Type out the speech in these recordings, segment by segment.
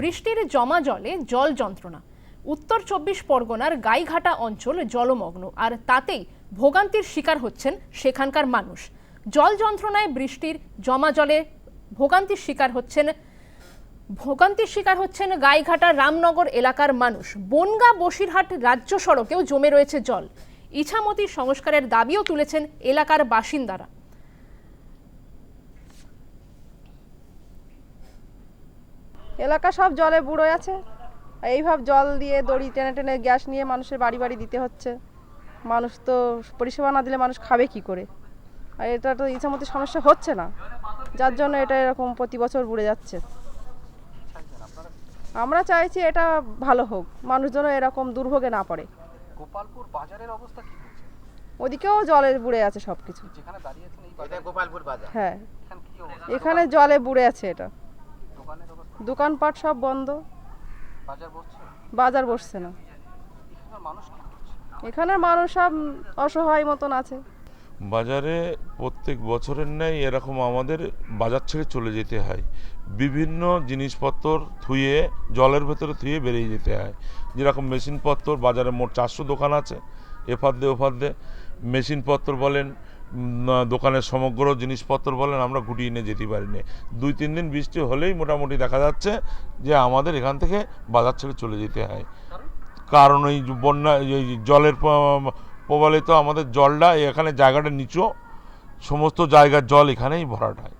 বৃষ্টির জমা জলে জল যন্ত্রণা। উত্তর চব্বিশ পরগনার গাইঘাটা অঞ্চল জলমগ্ন, আর তাতেই ভোগান্তির শিকার হচ্ছেন সেখানকার মানুষ। জল যন্ত্রণায় বৃষ্টির জমা জলে ভোগান্তির শিকার হচ্ছেন, ভোগান্তির শিকার হচ্ছেন গাইঘাটা রামনগর এলাকার মানুষ। বনগা বসিরহাট রাজ্য সড়কেও জমে রয়েছে জল। ইছামতি সংস্কারের দাবিও তুলেছেন এলাকার বাসিন্দারা। এলাকা সব জলে বুড়ো আছে। আর এইভাবে জল দিয়ে দড়ি টেনে টেনে গ্যাস নিয়ে মানুষের বাড়ি বাড়ি দিতে হচ্ছে। মানুষ তো পরিষেবা না দিলে মানুষ খাবে কি করে? আর এটা তো ইচ্ছামতো সমস্যা হচ্ছে না। যার জন্য এটা এরকম প্রতি বছর বুড়ে যাচ্ছে। আমরা চাইছি এটা ভালো হোক। মানুষ যেন এরকম দুর্ভোগে না পড়ে। গোপালপুর বাজারের অবস্থা কি ওদিকেও জলে বুড়ে আছে সব কিছু যেখানে দাঁড়িয়ে আছেন এই এটা বাজারে গোপালপুর বাজার। হ্যাঁ। এখানে কি অবস্থা? এখানে জলে বুড়ে আছে এটা। দোকানপাট সব বন্ধ। বাজার বসছে? বাজার বসছে না। এখানে মানুষ কি এখানের মানুষ সব অসহায় মতন আছে। বাজারে প্রত্যেক বছরের ন্যায় এরকম আমাদের বাজার ছেড়ে চলে যেতে হয়। বিভিন্ন জিনিসপত্র থুয়ে জলের ভেতরে থুয়ে বেরিয়ে যেতে হয়। যেরকম মেশিনপত্র বাজারে মোট চারশো দোকান আছে এফার দে ওফার দে মেশিনপত্র বলেন দোকানের সমগ্র জিনিসপত্র বলেন, আমরা গুটিয়ে নিয়ে যেতে পারি না দুই, তিন দিন বৃষ্টি হলেই মোটামুটি দেখা যাচ্ছে যে আমাদের এখান থেকে বাজার ছেড়ে চলে যেতে হয়। কারণ ওই বন্যা, এই জলের প- প্রবালিত আমাদের জলটা এখানে জায়গাটা নিচু, সমস্ত জায়গার জল এখানেই ভরাট হয়।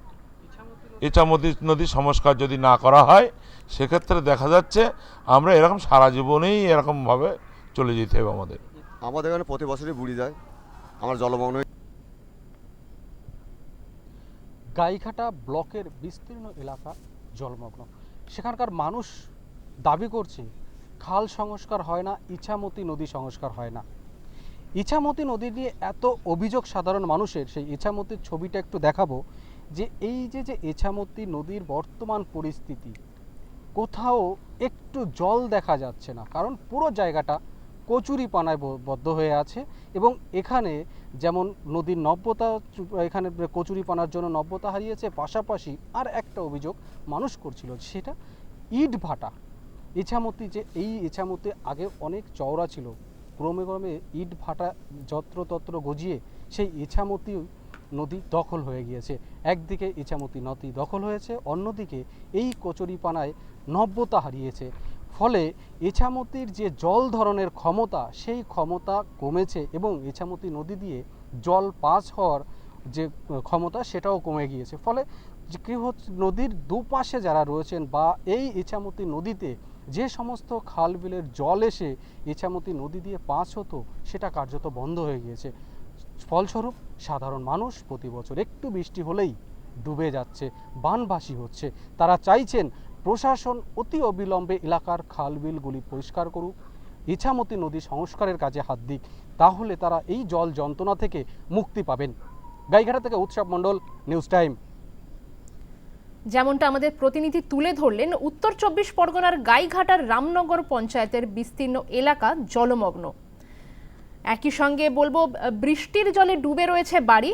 ইচ্ছামতি নদী সংস্কার যদি না করা হয়, সেক্ষেত্রে দেখা যাচ্ছে আমরা এরকম সারা জীবনেই এরকমভাবে চলে যেতে হবে আমাদের। আমাদের এখানে প্রতি বছরই বুড়ি যায়। আমার জলমগ্ন হয়ে গাইঘাটা ব্লকের বিস্তীর্ণ এলাকা জলমগ্ন। সেখানকার মানুষ দাবি করছে, খাল সংস্কার হয় না, ইছামতি নদী সংস্কার হয় না। ইছামতি নদী নিয়ে এত অভিযোগ সাধারণ মানুষের, সেই ইছামতির ছবিটা একটু দেখাবো, যে এই যে যে ইছামতি নদীর বর্তমান পরিস্থিতি, কোথাও একটু জল দেখা যাচ্ছে না। কারণ পুরো জায়গাটা কচুরি পানায় ব- বদ্ধ হয়ে আছে এবং এখানে যেমন নদীর নব্যতা এখানে কচুরি পানার জন্য নব্যতা হারিয়েছে, পাশাপাশি আর একটা অভিযোগ মানুষ করছিল সেটা ইট ভাটা। ইছামতি যে এই ইছামতি আগে অনেক চওড়া ছিল, ক্রমে ক্রমে ইট ভাটা যত্রতত্র গজিয়ে সেই ইছামতি নদী দখল হয়ে গিয়েছে। একদিকে ইছামতি নদী দখল হয়েছে, অন্যদিকে এই কচুরিপানায় নব্যতা হারিয়েছে। ফলে ইছামতির যে জল ধরনের ক্ষমতা, সেই ক্ষমতা কমেছে এবং ইছামতি নদী দিয়ে জল পাস হওয়ার যে ক্ষমতা, সেটাও কমে গিয়েছে। ফলে কি হচ্ছে নদীর দুপাশে যারা রয়েছেন বা এই ইছামতি নদীতে যে সমস্ত খাল বিলের জল এসে ইছামতি নদী দিয়ে পাস হতো, সেটা কার্যত বন্ধ হয়ে গিয়েছে। ফলস্বরূপ, সাধারণ মানুষ প্রতি বছর একটু বৃষ্টি হলেই ডুবে যাচ্ছে, বানভাসী হচ্ছে। তারা চাইছেন প্রশাসন অতি অবিলম্বে এলাকার খাল বিলগুলি পরিষ্কার করুক, ইছামতি নদী সংস্কারের কাজে হাত দিক, তাহলে তারা এই জল যন্ত্রণা থেকে মুক্তি পাবেন। গাইঘাটা থেকে উৎসব মণ্ডল, নিউজ টাইম। যেমনটা আমাদের প্রতিনিধি তুলে ধরলেন, উত্তর চব্বিশ পরগনার গাইঘাটার রামনগর পঞ্চায়েতের বিস্তীর্ণ এলাকা জলমগ্ন। একই সঙ্গে বলব, বৃষ্টির জলে ডুবে রয়েছে বাড়ি,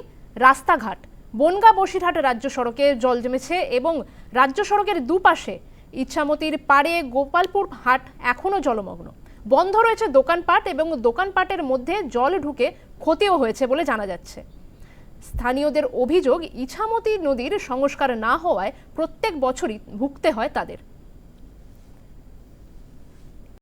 রাস্তাঘাট। বনগা বসিরহাট রাজ্য সড়কে জল জমেছে এবং রাজ্য সড়কের দুপাশে ইচ্ছামতির পাড়ে গোপালপুর হাট এখনও জলমগ্ন। বন্ধ রয়েছে দোকানপাট এবং দোকানপাটের মধ্যে জল ঢুকে ক্ষতিও হয়েছে বলে জানা যাচ্ছে। স্থানীয়দের অভিযোগ, ইছামতি নদীর সংস্কার না হওয়ায় প্রত্যেক বছরই ভুগতে হয় তাদের।